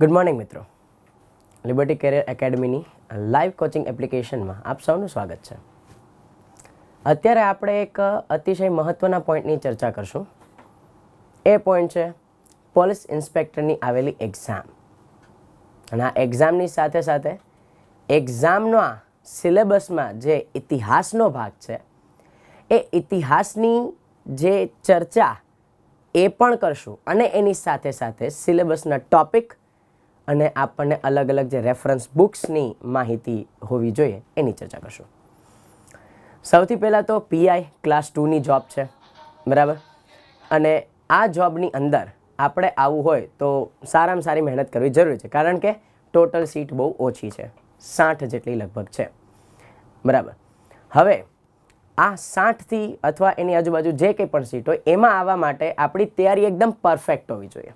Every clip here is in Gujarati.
ગુડ મોર્નિંગ મિત્રો. લિબર્ટી કેરિયર એકેડમીની લાઈવ કોચિંગ એપ્લિકેશનમાં આપ સૌનું સ્વાગત છે. અત્યારે આપણે એક અતિશય મહત્ત્વના પોઈન્ટની ચર્ચા કરશું. એ પોઈન્ટ છે પોલીસ ઇન્સ્પેક્ટરની આવેલી એક્ઝામ અને આ એક્ઝામની સાથે સાથે એક્ઝામના સિલેબસમાં જે ઇતિહાસનો ભાગ છે, એ ઇતિહાસની જે ચર્ચા એ પણ કરશું. અને એની સાથે સાથે સિલેબસના ટોપિક અને આપણને અલગ અલગ જે રેફરન્સ બુક્સની માહિતી હોવી જોઈએ, એની ચર્ચા કરશું. સૌથી પહેલાં તો પીઆઈ ક્લાસ ટુની જોબ છે, બરાબર? અને આ જોબની અંદર આપણે આવવું હોય તો સારામાં સારી મહેનત કરવી જરૂરી છે, કારણ કે ટોટલ સીટ બહુ ઓછી છે, સાઠ જેટલી લગભગ છે, બરાબર? હવે, આ સાઠથી અથવા એની આજુબાજુ જે કંઈ પણ સીટ હોય, એમાં આવવા માટે આપણી તૈયારી એકદમ પરફેક્ટ હોવી જોઈએ.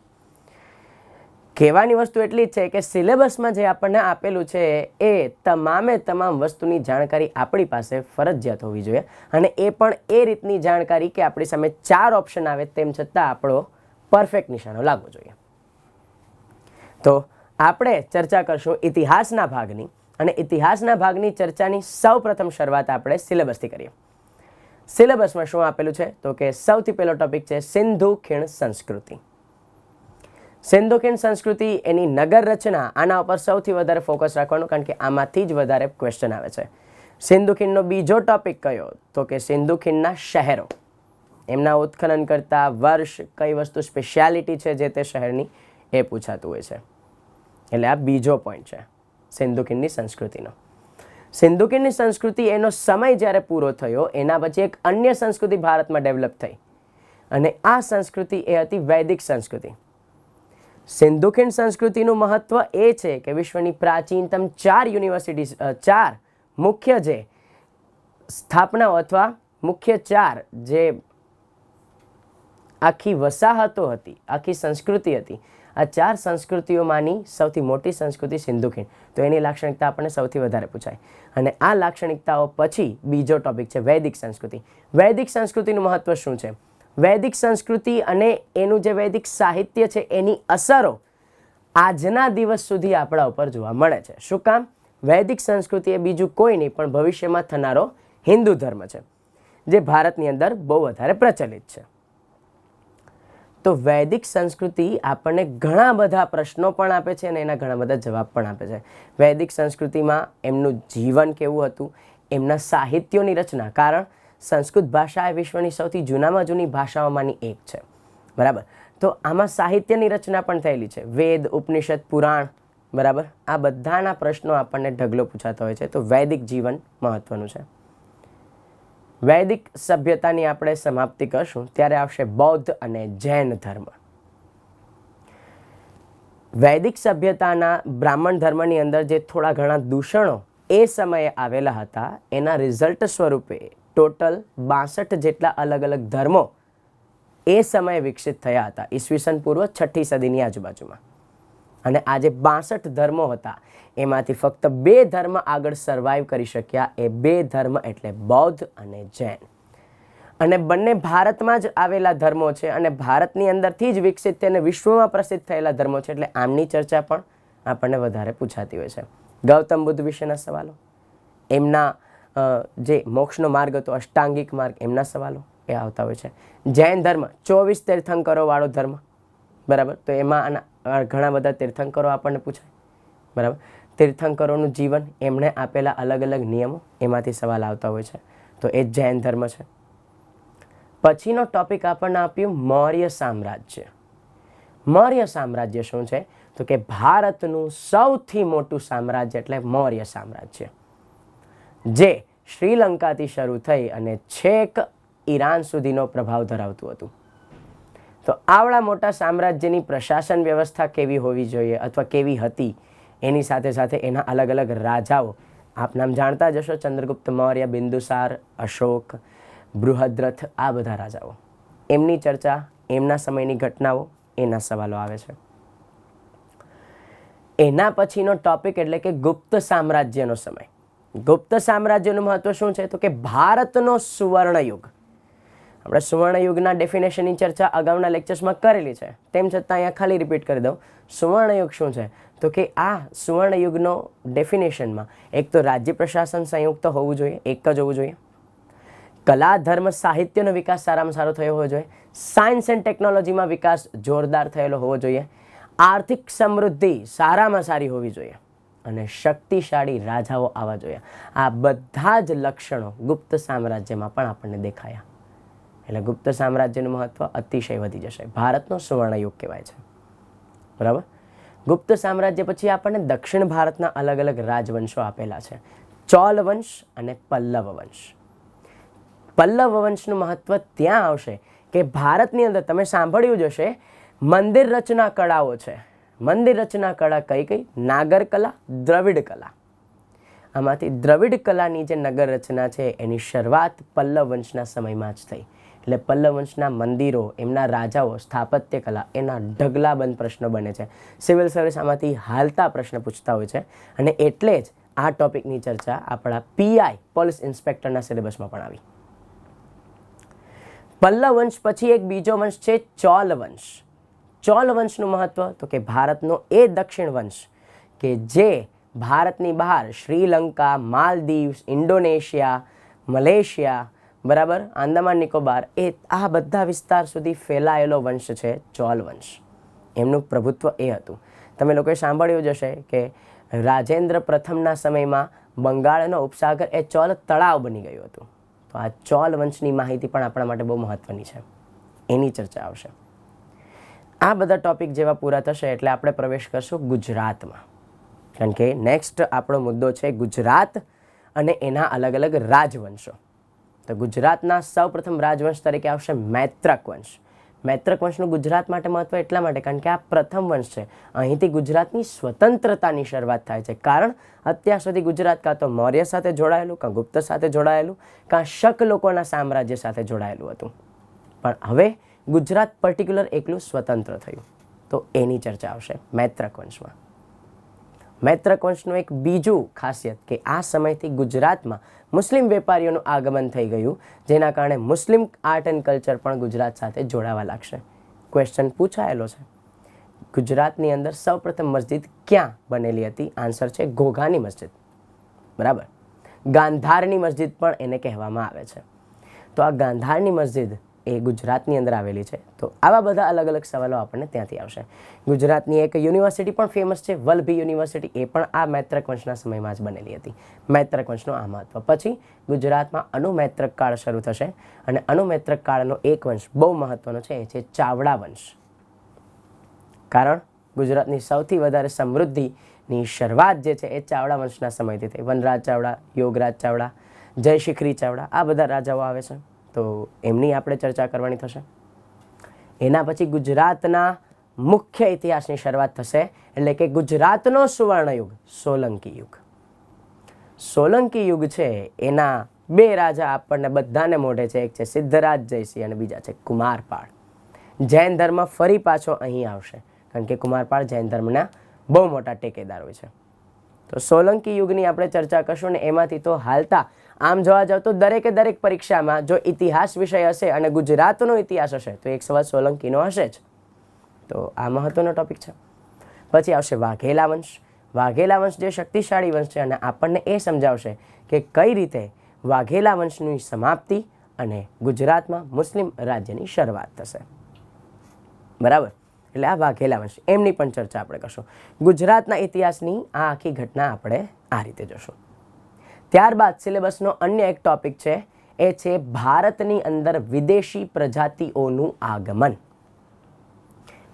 કહેવાની વસ્તુ એટલી જ છે કે સિલેબસમાં જે આપણને આપેલું છે એ તમામે તમામ વસ્તુની જાણકારી આપણી પાસે ફરજિયાત હોવી જોઈએ. અને એ પણ એ રીતની જાણકારી કે આપણી સામે ચાર ઓપ્શન આવે તેમ છતાં આપણો પરફેક્ટ નિશાનો લાગવો જોઈએ. તો આપણે ચર્ચા કરશું ઇતિહાસના ભાગની. અને ઇતિહાસના ભાગની ચર્ચાની સૌ પ્રથમ શરૂઆત આપણે સિલેબસથી કરીએ. સિલેબસમાં શું આપેલું છે? તો કે સૌથી પહેલો ટોપિક છે સિંધુ ખીણ સંસ્કૃતિ. સિંધુ ખીણ સંસ્કૃતિ એની નગર રચના આના ઉપર સૌથી વધારે ફોકસ રાખવાનું, કારણ કે આમાંથી જ વધારે ક્વેશ્ચન આવે છે. સિંધુ ખીણનો બીજો ટોપિક કયો? તો કે સિંધુ ખીણના શહેરો. એમના ઉત્ખનન કરતા વર્ષ કઈ વસ્તુ સ્પેશિયાલિટી છે જે તે શહેરની એ પૂછાતું હોય છે. એટલે આ બીજો પોઈન્ટ છે સિંધુ ખીણની સંસ્કૃતિનો. સિંધુકીણની સંસ્કૃતિ એનો સમય જ્યારે પૂરો થયો, એના પછી એક અન્ય સંસ્કૃતિ ભારતમાં ડેવલપ થઈ. અને આ સંસ્કૃતિ એ હતી વૈદિક સંસ્કૃતિ. સિંધુ ખીણ સંસ્કૃતિનું મહત્વ એ છે કે વિશ્વની પ્રાચીનતમ ચાર યુનિવર્સિટી ચાર મુખ્ય જે સ્થાપનાઓ અથવા મુખ્ય ચાર જે આખી વસાહતો હતી, આખી સંસ્કૃતિ હતી, આ ચાર સંસ્કૃતિઓમાંની સૌથી મોટી સંસ્કૃતિ સિંધુખીણ તો એની લાક્ષણિકતા આપણને સૌથી વધારે પૂછાય. અને આ લાક્ષણિકતાઓ પછી બીજો ટોપિક છે વૈદિક સંસ્કૃતિ. વૈદિક સંસ્કૃતિનું મહત્વ શું છે? વૈદિક સંસ્કૃતિ અને એનું જે વૈદિક સાહિત્ય છે એની અસરો આજના દિવસ સુધી આપણા ઉપર જોવા મળે છે. શું કામ? વૈદિક સંસ્કૃતિ એ બીજું કોઈ નહીં, પણ ભવિષ્યમાં થનારો હિન્દુ ધર્મ છે, જે ભારતની અંદર બહુ વધારે પ્રચલિત છે. તો વૈદિક સંસ્કૃતિ આપણને ઘણા બધા પ્રશ્નો પણ આપે છે અને એના ઘણા બધા જવાબ પણ આપે છે. વૈદિક સંસ્કૃતિમાં એમનું જીવન કેવું હતું? એમના સાહિત્યોની રચના. કારણ સંસ્કૃત ભાષા એ વિશ્વની સૌથી જૂનામાં જૂની ભાષાઓમાંની એક છે. બરાબર? તો આમાં સાહિત્યની રચના પણ થયેલી છે. વેદ, ઉપનિષદ, પુરાણ, બરાબર? આ બધાના પ્રશ્નો આપણને ઢગલો પૂછાતો હોય છે. તો વૈદિક જીવન મહત્વનું છે. વૈદિક સભ્યતાની આપણે સમાપ્તિ કરશું. ત્યારે આવશે બૌદ્ધ અને જૈન ધર્મ. વૈદિક સભ્યતાના બ્રાહ્મણ ધર્મની અંદર જે થોડા ઘણા દૂષણો એ સમયે આવેલા હતા, એના રિઝલ્ટ સ્વરૂપે ટોટલ બાસઠ જેટલા અલગ અલગ ધર્મો એ સમયે વિકસિત થયા હતા. ઈસવીસન પૂર્વ છઠ્ઠી સદીની આજુબાજુમાં. અને આજે બાસઠ ધર્મો હતા. એમાંથી ફક્ત બે ધર્મ આગળ સર્વાઈવ કરી શક્યા. એ બે ધર્મ એટલે બૌદ્ધ અને જૈન. અને બંને ભારતમાં જ આવેલા ધર્મો છે અને ભારતની અંદરથી જ વિકસિત થઈને વિશ્વમાં પ્રસિદ્ધ થયેલા ધર્મો છે એટલે આમની ચર્ચા પણ આપણને વધારે પૂછાતી હોય છે. ગૌતમ બુદ્ધ વિશેના સવાલો? એમના જે મોક્ષનો માર્ગ હતો, અષ્ટાંગિક માર્ગ, એમના સવાલો એ આવતા હોય છે. જૈન ધર્મ, ચોવીસ તીર્થંકરોવાળો ધર્મ. બરાબર? તો એમાં ઘણા બધા તીર્થંકરો આપણને પૂછાય. બરાબર? તીર્થંકરોનું જીવન એમણે આપેલા અલગ અલગ નિયમો એમાંથી સવાલ આવતા હોય છે. તો એ જૈન ધર્મ છે. પછીનો ટોપિક આપણને આપ્યું મૌર્ય સામ્રાજ્ય. મૌર્ય સામ્રાજ્ય શું છે? તો કે ભારતનું સૌથી મોટું સામ્રાજ્ય એટલે મૌર્ય સામ્રાજ્ય. જે શ્રીલંકાથી શરૂ થઈ અને છેક ઈરાન સુધીનો પ્રભાવ ધરાવતું હતું. તો આવડા મોટા સામ્રાજ્યની પ્રશાસન વ્યવસ્થા કેવી હોવી જોઈએ અથવા કેવી હતી? એની સાથે સાથે એના અલગ અલગ રાજાઓ, આપ નામ જાણતા જ હશો, ચંદ્રગુપ્ત, મૌર્ય, બિંદુસાર, અશોક, બૃહદ્રથ, આ બધા રાજાઓ. એમની ચર્ચા, એમના સમયની ઘટનાઓ, એના સવાલો આવે છે. એના પછીનો ટોપિક એટલે કે ગુપ્ત સામ્રાજ્યનો સમય. ગુપ્ત સામ્રાજ્યનું મહત્વ શું છે? તો કે ભારતનો સુવર્ણયુગ. આપણે સુવર્ણયુગના ડેફિનેશનની ચર્ચા અગાઉના લેક્ચર્સમાં કરેલી છે. તેમ છતાં અહીંયા ખાલી રિપીટ કરી દઉં. સુવર્ણયુગ શું છે? તો કે આ સુવર્ણયુગનો ડેફિનેશનમાં એક તો રાજ્ય પ્રશાસન સંયુક્ત હોવું જોઈએ, એક જ હોવું જોઈએ. કલા, ધર્મ, સાહિત્યનો વિકાસ સારામાં સારો થયો હોવો જોઈએ. સાયન્સ એન્ડ ટેકનોલોજીમાં વિકાસ જોરદાર થયેલો હોવો જોઈએ. આર્થિક સમૃદ્ધિ સારામાં સારી હોવી જોઈએ. અને શક્તિશાળી રાજાઓ આવવા જોઈએ આ બધા જ લક્ષણો ગુપ્ત સામ્રાજ્યમાં પણ આપણને દેખાયા. એટલે ગુપ્ત સામ્રાજ્યનું મહત્વ અતિશય વધી જશે. ભારતનો સુવર્ણયુગ કહેવાય છે. બરાબર? ગુપ્ત સામ્રાજ્ય પછી આપણને દક્ષિણ ભારતના અલગ અલગ રાજવંશો આપેલા છે. ચોલ વંશ અને પલ્લવ વંશ પલ્લવ વંશનું મહત્વ ત્યાં આવશે કે ભારતની અંદર, તમે સાંભળ્યું જ હશે, મંદિર રચના કળાઓ છે. મંદિર રચના કળા કઈ કઈ? નાગર કલા, દ્રવિડ કલા. આમાંથી દ્રવિડ કલાની જે નગર રચના છે, એની શરૂઆત પલ્લવ વંશના સમયમાં જ થઈ. એટલે પલ્લવ વંશના મંદિરો, એમના રાજાઓ, સ્થાપત્ય કલા, એના ઢગલાબંધ પ્રશ્નો બને છે. સિવિલ સર્વિસ આમાંથી હાલતા પ્રશ્ન પૂછતા હોય છે. અને એટલે જ આ ટોપિકની ચર્ચા આપણા પીઆઈ પોલીસ ઇન્સ્પેક્ટરના સિલેબસમાં પણ આવી. પલ્લવ વંશ પછી એક બીજો વંશ છે, ચોલ વંશ. ચોલ વંશનું મહત્વ, તો કે ભારતનો એ દક્ષિણ વંશ, કે જે ભારતની બહાર શ્રીલંકા, માલદીવ્સ, ઇન્ડોનેશિયા, મલેશિયા, બરાબર, આંદામાન નિકોબાર, એ આ બધા વિસ્તાર સુધી ફેલાયેલો વંશ છે ચોલ વંશ. એમનું પ્રભુત્વ એ હતું. તમે લોકોએ સાંભળ્યું જ હશે કે રાજેન્દ્ર પ્રથમના સમયમાં બંગાળનો ઉપસાગર એ ચોલ તળાવ બની ગયું હતું. તો આ ચોલ વંશની માહિતી પણ આપણા માટે બહુ મહત્ત્વની છે. એની ચર્ચા આવશે. આ બધા ટોપિક જેવા પૂરા થશે એટલે આપણે પ્રવેશ કરશું ગુજરાતમાં. કારણ કે નેક્સ્ટ આપણો મુદ્દો છે ગુજરાત અને એના અલગ અલગ રાજવંશો. તો ગુજરાતના સૌપ્રથમ રાજવંશ તરીકે આવશે મૈત્રક વંશ. મૈત્રક વંશનું ગુજરાત માટે મહત્વ એટલા માટે કારણ કે આ પ્રથમ વંશ છે. અહીંથી ગુજરાતની સ્વતંત્રતાની શરૂઆત થાય છે. કારણ અત્યાર સુધી ગુજરાત કાં તો મૌર્ય સાથે જોડાયેલું, કાં ગુપ્ત સાથે જોડાયેલું, કાં શક લોકોના સામ્રાજ્ય સાથે જોડાયેલું હતું. પણ હવે ગુજરાત પર્ટિક્યુલર એકલું સ્વતંત્ર થયું. તો એની ચર્ચા આવશે મૈત્રક વંશમાં મૈત્રક વંશનું એક બીજું ખાસિયત કે આ સમયથી ગુજરાતમાં મુસ્લિમ વેપારીઓનું આગમન થઈ ગયું, જેના કારણે મુસ્લિમ આર્ટ એન્ડ કલ્ચર પણ ગુજરાત સાથે જોડાવા લાગશે. ક્વેશ્ચન પૂછાયેલો છે. ગુજરાતની અંદર સૌપ્રથમ મસ્જિદ ક્યાં બનેલી હતી? આન્સર છે ઘોઘાની મસ્જિદ. બરાબર? ગાંધારની મસ્જિદ પણ એને કહેવામાં આવે છે. તો આ ગાંધારની મસ્જિદ એ ગુજરાતની અંદર આવેલી છે. તો આવા બધા અલગ અલગ સવાલો આપણને ત્યાંથી આવશે. ગુજરાતની એક યુનિવર્સિટી પણ ફેમસ છે, વલભી યુનિવર્સિટી. એ પણ આ મૈત્રક વંશના સમયમાં જ બનેલી હતી. મૈત્રક વંશનું આ મહત્વ. પછી ગુજરાતમાં અનુમૈત્રક કાળ શરૂ થશે અને અનુમૈત્રક કાળનો એક વંશ બહુ મહત્વનો છે, એ છે ચાવડા વંશ. કારણ ગુજરાતની સૌથી વધારે સમૃદ્ધિની શરૂઆત જે છે, એ ચાવડા વંશના સમયથી થઈ. વનરાજ ચાવડા, યોગરાજ ચાવડા જય શિખરી ચાવડા, આ બધા રાજાઓ આવે છે. તો એમની આપણે ચર્ચા કરવાની થશે. એના પછી ગુજરાતના મુખ્ય ઇતિહાસની શરૂઆત થશે, એટલે કે ગુજરાતનો સુવર્ણયુગ, સોલંકી યુગ. સોલંકી યુગ છે, એના બે રાજા આપણને બધાને મોઢે છે, એક છે સિદ્ધરાજ જયસિંહ અને બીજા છે કુમારપાળ. જૈન ધર્મ ફરી પાછો અહીં આવશે, કારણ કે કુમારપાળ જૈન ધર્મના બહુ મોટા ટેકેદાર હોય છે. તો સોલંકી યુગની આપણે ચર્ચા કરશું ને એમાંથી તો હાલતા આમ જોવા જાવ તો દરેકે દરેક પરીક્ષામાં જો ઇતિહાસ વિષય હશે અને ગુજરાતનો ઇતિહાસ હશે, તો એક સવાલ સોલંકીનો હશે જ. તો આ મહત્વનો ટોપિક છે. પછી આવશે વાઘેલા વંશ. વાઘેલા વંશ જે શક્તિશાળી વંશ છે અને આપણને એ સમજાવશે કે કઈ રીતે વાઘેલા વંશની સમાપ્તિ અને ગુજરાતમાં મુસ્લિમ રાજ્યની શરૂઆત થશે. બરાબર? એટલે આ વાઘેલા વંશ. એમની પણ ચર્ચા આપણે કરશું. ગુજરાતના ઇતિહાસની આ આખી ઘટના આપણે આ રીતે જોશું. ત્યારબાદ સિલેબસનો અન્ય એક ટોપિક છે, એ છે ભારતની અંદર વિદેશી પ્રજાતિઓનું આગમન.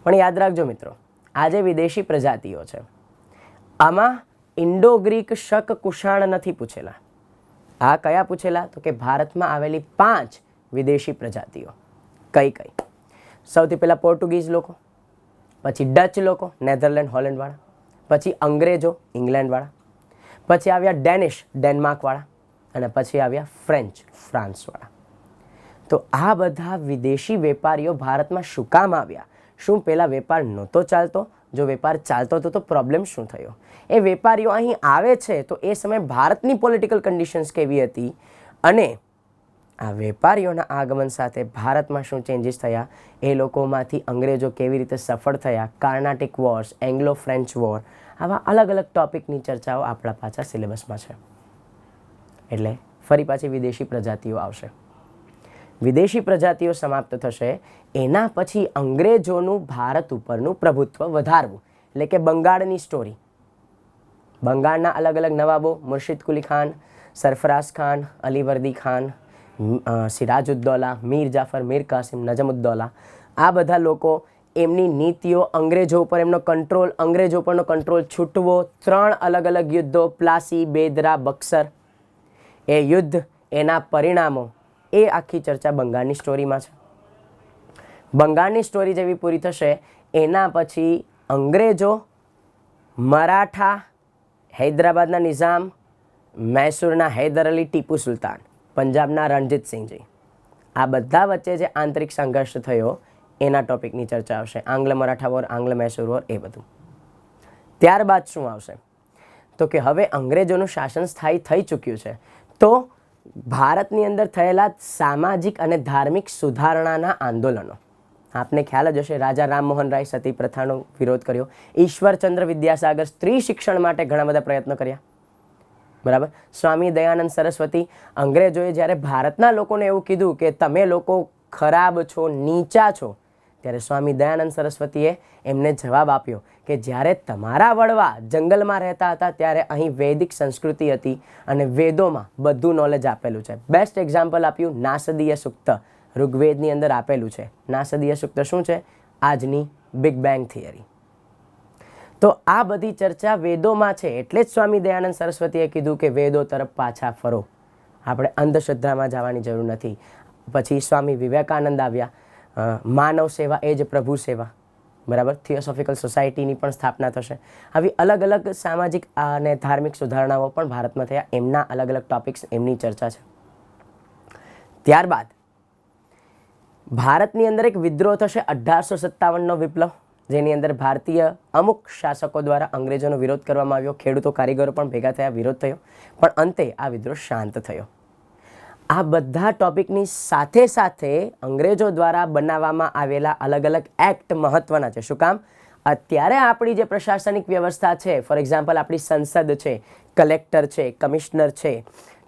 પણ યાદ રાખજો મિત્રો, આજે વિદેશી પ્રજાતિઓ છે. આમાં ઇન્ડો ગ્રીક શક કુષાણ નથી પૂછેલા. આ કયા પૂછેલા? તો કે ભારતમાં આવેલી પાંચ વિદેશી પ્રજાતિઓ. કઈ કઈ? સૌથી પહેલાં પોર્ટુગીઝ લોકો, પછી ડચ લોકો, નેધરલેન્ડ, હોલેન્ડવાળા, પછી અંગ્રેજો, ઇંગ્લેન્ડવાળા પછી આવ્યા ડેનિશ, ડેનમાર્કવાળા અને પછી આવ્યા ફ્રેન્ચ, ફ્રાન્સવાળા. તો આ બધા વિદેશી વેપારીઓ ભારતમાં શું કામ આવ્યા? શું પહેલાં વેપાર નહોતો ચાલતો? જો વેપાર ચાલતો હતો તો પ્રોબ્લેમ શું થયો? એ વેપારીઓ અહીં આવે છે તો એ સમયે ભારતની પોલિટિકલ કન્ડિશન્સ કેવી હતી? અને આ વેપારીઓના આગમન સાથે ભારતમાં શું ચેન્જીસ થયા? એ લોકોમાંથી અંગ્રેજો કેવી રીતે સફળ થયા? Carnatic wars Anglo French war આવા અલગ અલગ ટોપિકની ચર્ચાઓ આપણા પાછા સિલેબસમાં છે. એટલે ફરી પાછી વિદેશી પ્રજાતિઓ આવશે. વિદેશી પ્રજાતિઓ સમાપ્ત થશે, એના પછી અંગ્રેજોનું ભારત ઉપરનું પ્રભુત્વ વધારવું. એટલે કે બંગાળની સ્ટોરી બંગાળના અલગ અલગ નવાબો, મુર્શિદ કુલી ખાન, સરફરાઝ ખાન, અલીવર્દી ખાન સિરાજ સિરાજુદ્દૌલા, મીર જાફર, મીર કાસિમ, નજમુદ્દૌલા, આ બધા લોકો એમની નીતિઓ, અંગ્રેજો ઉપર એમનો કંટ્રોલ અંગ્રેજો ઉપરનો કંટ્રોલ છૂટવો, ત્રણ અલગ અલગ યુદ્ધો, પ્લાસી, બેદરા, બક્સર. એ યુદ્ધ, એના પરિણામો, એ આખી ચર્ચા બંગાળની સ્ટોરીમાં છે. બંગાળની સ્ટોરી જેવી પૂરી થશે, એના પછી અંગ્રેજો, મરાઠા, હૈદરાબાદના નિઝામ, મૈસૂરના હૈદર અલી, ટીપુ સુલતાન, પંજાબના રણજીતસિંહજી. આ બધા વચ્ચે જે આંતરિક સંઘર્ષ થયો એના ટોપિકની ચર્ચા આવશે. આંગ્લ મરાઠા વોર, આંગ્લ મૈસૂર વોર એ બધું. ત્યારબાદ શું આવશે? તો કે હવે અંગ્રેજોનું શાસન સ્થાયી થઈ ચૂક્યું છે. તો ભારતની અંદર થયેલા સામાજિક અને ધાર્મિક સુધારણાના આંદોલનો. આપને ખ્યાલ જ હશે, રાજા રામમોહન રાય સતી પ્રથાનો વિરોધ કર્યો. ઈશ્વરચંદ્ર વિદ્યાસાગર સ્ત્રી શિક્ષણ માટે ઘણા બધા પ્રયત્નો કર્યા. બરાબર? સ્વામી દયાનંદ સરસ્વતી અંગ્રેજોએ જ્યારે ભારતના લોકોને એવું કીધું કે તમે લોકો ખરાબ છો, નીચા છો ત્યારે સ્વામી દયાનંદ સરસ્વતીએ એમને જવાબ આપ્યો કે જ્યારે તમારા વડવા જંગલમાં રહેતા હતા ત્યારે અહીં વૈદિક સંસ્કૃતિ હતી અને વેદોમાં બધું નોલેજ આપેલું છે. બેસ્ટ એક્ઝામ્પલ આપ્યું નાસદીય સુક્ત. ઋગ્વેદની અંદર આપેલું છે. નાસદીય સુક્ત શું છે? આજની બિગ બેંગ થિયરી તો આ બધી ચર્ચા વેદોમાં છે એટલે જ સ્વામી દયાનંદ સરસ્વતીએ કીધું કે વેદો તરફ પાછા ફરો. આપણે અંધશ્રદ્ધામાં જવાની જરૂર નથી. પછી સ્વામી વિવેકાનંદ આવ્યા. માનવ સેવા એ જ પ્રભુ સેવા. બરાબર? થિયોસોફિકલ સોસાયટીની પણ સ્થાપના થશે. આવી અલગ અલગ સામાજિક અને ધાર્મિક સુધારણાઓ પણ ભારતમાં થયા. એમના અલગ અલગ ટોપિક્સ એમની ચર્ચા છે. ત્યારબાદ, ભારતની અંદર એક વિદ્રોહ થશે અઢારસો સત્તાવનનો વિપ્લવ, જેની અંદર ભારતીય અમુક શાસકો દ્વારા અંગ્રેજોનો વિરોધ કરવામાં આવ્યો. ખેડૂતો કારીગરો પણ ભેગા થયા, વિરોધ થયો. પણ અંતે આ વિદ્રોહ શાંત થયો. આ બધા ટોપિકની સાથે સાથે અંગ્રેજો દ્વારા બનાવવામાં આવેલા અલગ અલગ એક્ટ મહત્વના છે. શું કામ? અત્યારે આપણી જે પ્રશાસનિક વ્યવસ્થા છે, ફોર એક્ઝામ્પલ આપણી સંસદ છે, કલેક્ટર છે, કમિશનર છે,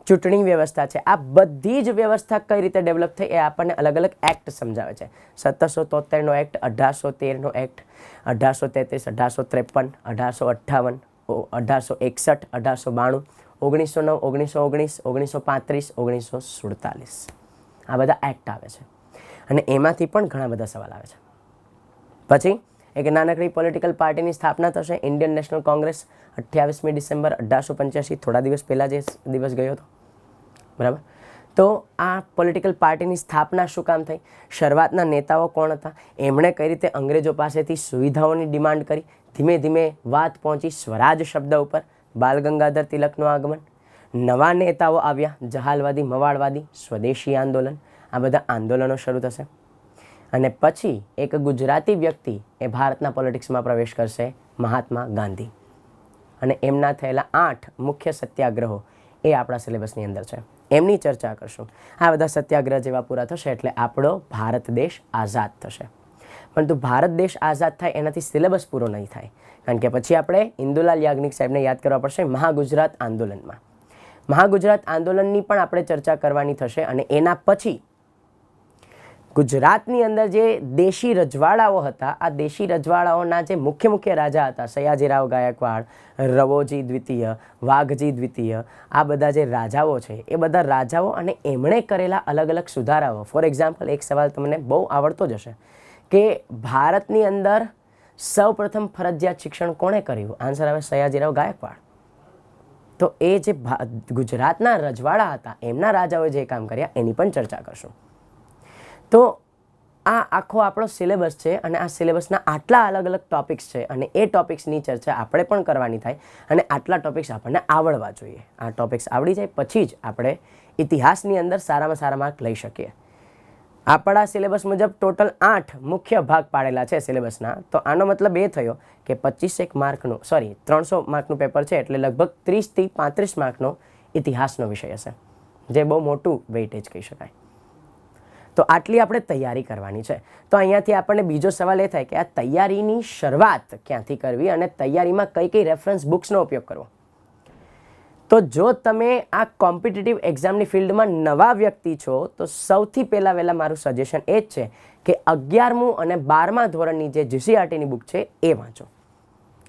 ચૂંટણી વ્યવસ્થા છે, આ બધી જ વ્યવસ્થા કઈ રીતે ડેવલપ થઈ એ આપણને અલગ અલગ એક્ટ સમજાવે છે. સત્તરસો તોતેરનો એક્ટ, અઢારસો તેરનો એક્ટ, અઢારસો તેત્રીસ, અઢારસો ત્રેપન, અઢારસો અઠ્ઠાવન અઢારસો એકસઠ, અઢારસો બાણું ઓગણીસો નવ, ઓગણીસો ઓગણીસ, ઓગણીસો પાંત્રીસ, ઓગણીસો સુડતાલીસ. આ બધા એક્ટ આવે છે. અને એમાંથી પણ ઘણા બધા સવાલ આવે છે. પછી, એક નાનકડી પોલિટિકલ પાર્ટીની સ્થાપના થશે. ઇન્ડિયન નેશનલ કોંગ્રેસ અઠ્યાવીસમી ડિસેમ્બર અઢારસો પંચ્યાસી, થોડા દિવસ પહેલાં જે દિવસ ગયો હતો. બરાબર? તો આ પોલિટિકલ પાર્ટીની સ્થાપના શું કામ થઈ? શરૂઆતના નેતાઓ કોણ હતા? એમણે કઈ રીતે અંગ્રેજો પાસેથી સુવિધાઓની ડિમાન્ડ કરી? ધીમે ધીમે વાત પહોંચી સ્વરાજ શબ્દ ઉપર. બાલ ગંગાધર તિલકનું આગમન, નવા નેતાઓ આવ્યા, જહાલવાદી મવાળવાદી સ્વદેશી આંદોલન, આ બધા આંદોલનો શરૂ થશે. અને પછી એક ગુજરાતી વ્યક્તિ એ ભારતના પોલિટિક્સમાં પ્રવેશ કરશે, મહાત્મા ગાંધી. અને એમના થયેલા આઠ મુખ્ય સત્યાગ્રહો એ આપણા સિલેબસની અંદર છે. એમની ચર્ચા કરશું. આ બધા સત્યાગ્રહ જેવા પૂરા થશે એટલે આપણો ભારત દેશ આઝાદ થશે. પરંતુ ભારત દેશ આઝાદ થાય એનાથી સિલેબસ પૂરો નહીં થાય. કારણ કે પછી આપણે ઇન્દુલાલ યાજ્ઞિક સાહેબને યાદ કરવા પડશે મહાગુજરાત આંદોલનમાં. મહાગુજરાત આંદોલનની પણ આપણે ચર્ચા કરવાની થશે અને એના પછી ગુજરાતની અંદર જે દેશી રજવાડાઓ હતા, આ દેશી રજવાડાઓના જે મુખ્ય મુખ્ય રાજા હતા, સયાજીરાવ ગાયકવાડ, રવોજી દ્વિતીય, વાઘજી દ્વિતીય, આ બધા જે રાજાઓ છે, એ બધા રાજાઓ અને એમણે કરેલા અલગ અલગ સુધારાઓ. ફોર એક્ઝામ્પલ એક સવાલ તમને બહુ આવડતો જ હશે કે ભારતની અંદર સૌ પ્રથમ ફરજિયાત શિક્ષણ કોણે કર્યું? આન્સર આવે સયાજીરાવ ગાયકવાડ. તો એ જે ગુજરાતના રજવાડા હતા, એમના રાજાઓએ જે કામ કર્યા, એની પણ ચર્ચા કરશું. તો આ આખો આપણો સિલેબસ છે અને આ સિલેબસના આટલા અલગ અલગ ટોપિક્સ છે અને એ ટોપિક્સની ચર્ચા આપણે પણ કરવાની થાય અને આટલા ટોપિક્સ આપણને આવડવા જોઈએ. આ ટોપિક્સ આવડી જાય, પછી જ આપણે ઇતિહાસની અંદર સારામાં સારા માર્ક લઈ શકીએ. આપણા સિલેબસ મુજબ ટોટલ આઠ મુખ્ય ભાગ પાડેલા છે સિલેબસના. તો આનો મતલબ એ થયો કે પચીસેક માર્કનું સોરી ત્રણસો માર્કનું પેપર છે એટલે લગભગ ત્રીસથી પાંત્રીસ માર્કનો ઇતિહાસનો વિષય હશે. જે બહુ મોટું વેઇટેજ કહી શકાય. તો આટલી આપણે તૈયારી કરવાની છે. તો અહીંયાથી આપણને બીજો સવાલ એ થાય કે આ તૈયારીની શરૂઆત ક્યાંથી કરવી અને તૈયારીમાં કઈ કઈ રેફરન્સ બુક્સનો ઉપયોગ કરવો? તો જો તમે આ કોમ્પિટિટિવ એક્ઝામની ફિલ્ડમાં નવા વ્યક્તિ છો, તો સૌથી પહેલાં વહેલાં મારું સજેશન એ જ છે કે અગિયારમું અને બારમા ધોરણની જે જીસીઆરટીની બુક છે, એ વાંચો.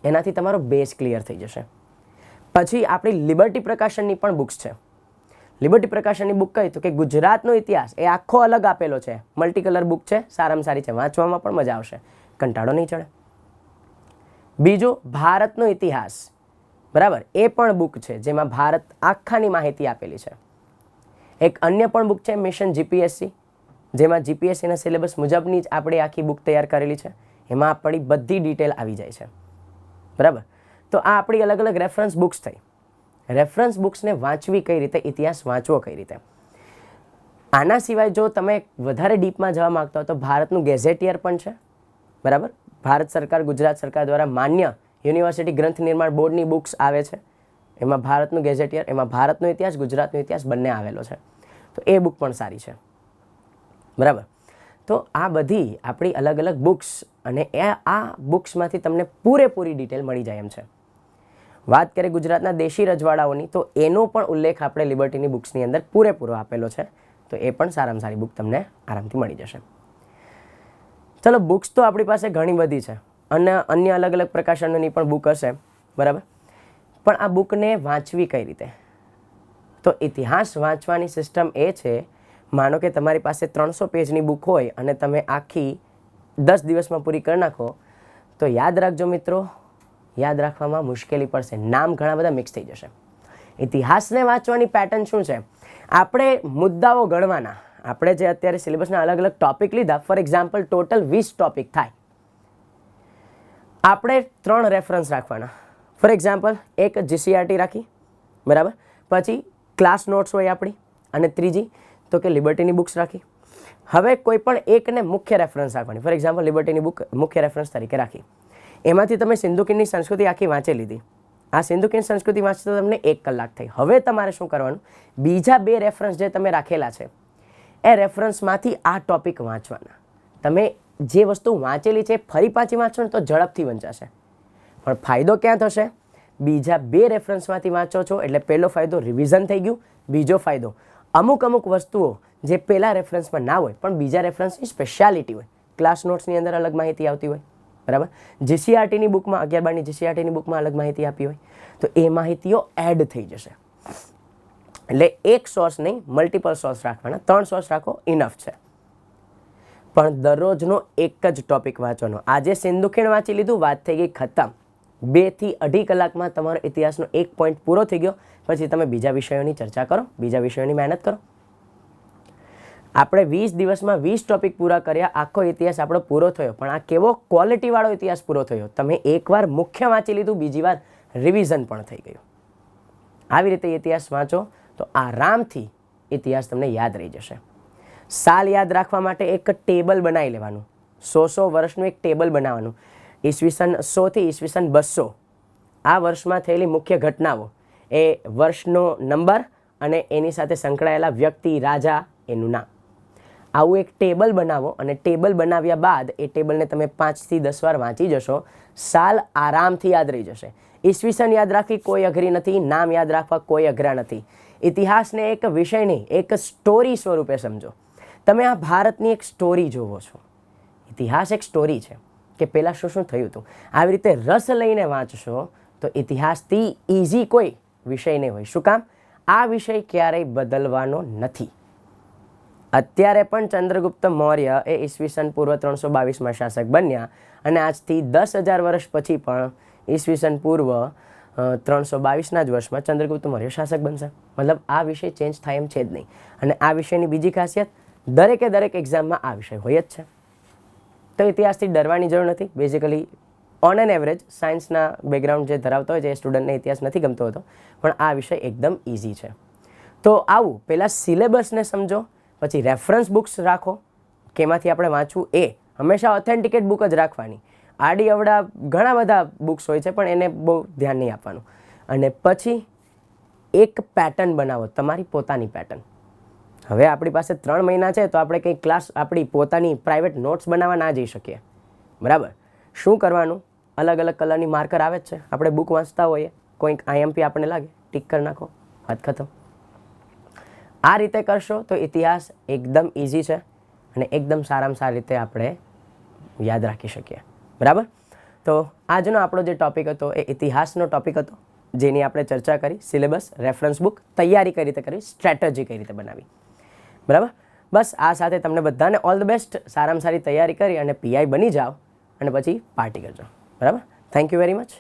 એનાથી તમારો બેઝ ક્લિયર થઈ જશે. પછી આપણી લિબર્ટી પ્રકાશનની પણ બુક્સ છે. લિબર્ટી પ્રકાશનની બુક કહી તો કે ગુજરાતનો ઇતિહાસ, એ આખો અલગ આપેલો છે. મલ્ટી કલર બુક છે, સારામાં સારી છે. વાંચવામાં પણ મજા આવશે. કંટાળો નહીં ચડે. બીજું, ભારતનો ઇતિહાસ. બરાબર? એ પણ બુક છે, જેમાં ભારત આખાની માહિતી આપેલી છે. એક અન્ય પણ બુક છે મિશન જીપીએસસી જેમાં જીપીએસસીના સિલેબસ મુજબની જ આપણે આખી બુક તૈયાર કરેલી છે. એમાં આપણી બધી ડિટેલ આવી જાય છે. બરાબર? તો આ આપણી અલગ અલગ રેફરન્સ બુક્સ થઈ. રેફરન્સ બુક્સને વાંચવી કઈ રીતે, ઇતિહાસ વાંચવો કઈ રીતે? આના સિવાય જો તમે વધારે ડીપમાં જવા માંગતા હો તો ભારતનું ગેઝેટિયર પણ છે. બરાબર? ભારત સરકાર, ગુજરાત સરકાર દ્વારા માન્ય યુનિવર્સિટી ગ્રંથ નિર્માણ બોર્ડની બુક્સ આવે છે. એમાં ભારતનું ગેઝેટિયર, એમાં ભારતનો ઇતિહાસ, ગુજરાતનો ઇતિહાસ બંને આવેલો છે. તો એ બુક પણ સારી છે. બરાબર? તો આ બધી આપણી અલગ અલગ બુક્સ અને એ આ બુક્સમાંથી તમને પૂરેપૂરી ડિટેલ મળી જાય એમ છે. વાત કરીએ ગુજરાતના દેશી રજવાડાઓની, તો એનો પણ ઉલ્લેખ આપણે લિબર્ટીની બુક્સની અંદર પૂરેપૂરો આપેલો છે. તો એ પણ સારામાં સારી બુક તમને આરામથી મળી જશે. ચલો, બુક્સ તો આપણી પાસે ઘણી બધી છે. અને અન્ય અલગ અલગ પ્રકાશનોની પણ બુક હશે. બરાબર? પણ આ બુકને વાંચવી કઈ રીતે? તો ઇતિહાસ વાંચવાની સિસ્ટમ એ છે, માનો કે તમારી પાસે ત્રણસો પેજની બુક હોય અને તમે આખી દસ દિવસમાં પૂરી કરી નાખો, તો યાદ રાખજો મિત્રો, યાદ રાખવામાં મુશ્કેલી પડશે. નામ ઘણા બધા મિક્સ થઈ જશે. ઇતિહાસને વાંચવાની પેટર્ન શું છે? આપણે મુદ્દાઓ ગણવાના. આપણે જે અત્યારે સિલેબસના અલગ અલગ ટોપિક લીધા ફોર એક્ઝામ્પલ ટોટલ વીસ ટોપિક થાય. આપણે ત્રણ રેફરન્સ રાખવાના. ફોર એક્ઝામ્પલ એક જીસીઆરટી રાખી, બરાબર? પછી ક્લાસ નોટ્સ હોય આપણી, અને ત્રીજી, તો કે લિબર્ટીની બુક્સ રાખી. હવે કોઈ પણ એકને મુખ્ય રેફરન્સ રાખવાની. ફોર એક્ઝામ્પલ લિબર્ટીની બુક મુખ્ય રેફરન્સ તરીકે રાખી. એમાંથી તમે સિંધુકીની સંસ્કૃતિ આખી વાંચી લીધી. આ સિંધુકીની સંસ્કૃતિ વાંચતા તમને એક કલાક થઈ. હવે તમારે શું કરવાનું? બીજા બે રેફરન્સ જે તમે રાખેલા છે, એ રેફરન્સમાંથી આ ટોપિક વાંચવાના. તમે જે વસ્તુ વાંચેલી છે, ફરી પાછી વાંચો ને તો ઝડપથી વંચાશે પણ ફાયદો ક્યાં થશે? બીજા બે રેફરન્સમાંથી વાંચો છો, એટલે પહેલો ફાયદો રિવિઝન થઈ ગયું, બીજો ફાયદો અમુક અમુક વસ્તુઓ જે પહેલાં રેફરન્સમાં ના હોય, પણ બીજા રેફરન્સની સ્પેશિયાલિટી હોય. ક્લાસ નોટ્સની અંદર અલગ માહિતી આવતી હોય, બરાબર? જીસીઆરટીની બુકમાં અગિયાર બારની જીસીઆરટીની બુકમાં અલગ માહિતી આપી હોય, તો એ માહિતીઓ એડ થઈ જશે. એટલે એક સોર્સ નહીં મલ્ટિપલ સોર્સ રાખવાના, ત્રણ સોર્સ રાખો ઇનફ છે. પણ દરરોજનો એક જ ટોપિક વાંચવાનો. આજે સિંધુ ખીણ વાંચી લીધું, વાત થઈ ગઈ ખતમ બેથી અઢી કલાકમાં તમારો ઇતિહાસનો એક પોઈન્ટ પૂરો થઈ ગયો. પછી તમે બીજા વિષયોની ચર્ચા કરો, બીજા વિષયોની મહેનત કરો. આપણે વીસ દિવસમાં વીસ ટોપિક પૂરા કર્યા, આખો ઇતિહાસ આપણો પૂરો થયો. પણ આ કેવો ક્વોલિટીવાળો ઇતિહાસ પૂરો થયો? તમે એકવાર મુખ્ય વાંચી લીધું, બીજી વાર રિવિઝન પણ થઈ ગયું. આવી રીતે ઇતિહાસ વાંચો, તો આરામથી ઇતિહાસ તમને યાદ રહી જશે. સાલ યાદ રાખવા માટે એક ટેબલ બનાવી લેવાનું. સો સો વર્ષનું એક ટેબલ બનાવવાનું. ઈસવીસન સોથી ઈસવીસન બસો. આ વર્ષમાં થયેલી મુખ્ય ઘટનાઓ. એ વર્ષનો નંબર અને એની સાથે સંકળાયેલા વ્યક્તિ, રાજા, એનું નામ. આવું એક ટેબલ બનાવો અને ટેબલ બનાવ્યા બાદ એ ટેબલને તમે પાંચથી દસ વાર વાંચી જશો. સાલ આરામથી યાદ રહી જશે. ઈસવીસન યાદ રાખવી કોઈ અઘરી નથી, નામ યાદ રાખવા કોઈ અઘરા નથી. ઇતિહાસને એક વિષય નહીં એક સ્ટોરી સ્વરૂપે સમજો. તમે આ ભારતની એક સ્ટોરી જોવો છો. ઇતિહાસ એક સ્ટોરી છે કે પહેલાં શું શું થયું હતું. આવી રીતે રસ લઈને વાંચશો તો ઇતિહાસથી ઇઝી કોઈ વિષય નહીં હોય. શું કામ? આ વિષય ક્યારેય બદલવાનો નથી. અત્યારે પણ ચંદ્રગુપ્ત મૌર્ય એ ઈસવીસન પૂર્વ ત્રણસો બાવીસમાં શાસક બન્યા અને આજથી દસ હજાર વર્ષ પછી પણ ઈસવીસન પૂર્વ ત્રણસો બાવીસના જ વર્ષમાં ચંદ્રગુપ્ત મૌર્ય શાસક બનશે. મતલબ આ વિષય ચેન્જ થાય એમ છે જ નહીં. અને આ વિષયની બીજી ખાસિયત દરેકે દરેક એક્ઝામમાં આ વિષય હોય જ છે. તો ઇતિહાસથી ડરવાની જરૂર નથી. બેઝિકલી ઓન એન એવરેજ સાયન્સના બેકગ્રાઉન્ડ જે ધરાવતો હોય એ સ્ટુડન્ટને ઇતિહાસ નથી ગમતો હોતો, પણ આ વિષય એકદમ ઇઝી છે. તો આવું પહેલાં સિલેબસને સમજો, પછી રેફરન્સ બુક્સ રાખો કે એમાંથી આપણે વાંચવું એ હંમેશા ઓથેન્ટિકેટ બુક જ રાખવાની. આડી અવડા ઘણા બધા બુક્સ હોય છે, પણ એને બહુ ધ્યાન નહીં આપવાનું. અને પછી એક પેટર્ન બનાવો, તમારી પોતાની પેટર્ન હવે આપણી પાસે ત્રણ મહિના છે તો આપણે કંઈ ક્લાસ આપણી પોતાની પ્રાઇવેટ નોટ્સ બનાવવા ના જઈ શકીએ. બરાબર? શું કરવાનું? અલગ અલગ કલરની માર્કર આવે જ છે. આપણે બુક વાંચતા હોઈએ. કોઈક આઈએમપી આપણને લાગે. ટીક કરી નાખો. વાત ખતમ. આ રીતે કરશો તો ઇતિહાસ એકદમ ઇઝી છે અને એકદમ સારામાં સારી રીતે આપણે યાદ રાખી શકીએ. બરાબર? તો આજનો આપણો જે ટોપિક હતો એ ઇતિહાસનો ટોપિક હતો, જેની આપણે ચર્ચા કરી સિલેબસ રેફરન્સ બુક તૈયારી કઈ રીતે કરવી સ્ટ્રેટેજી કઈ રીતે બનાવી બરાબર? બસ આ સાથે તમને બધાને ઓલ ધ બેસ્ટ સારામાં સારી તૈયારી કરી અને પીઆઈ બની જાઓ અને પછી પાર્ટી કરજો. બરાબર? Thank you very much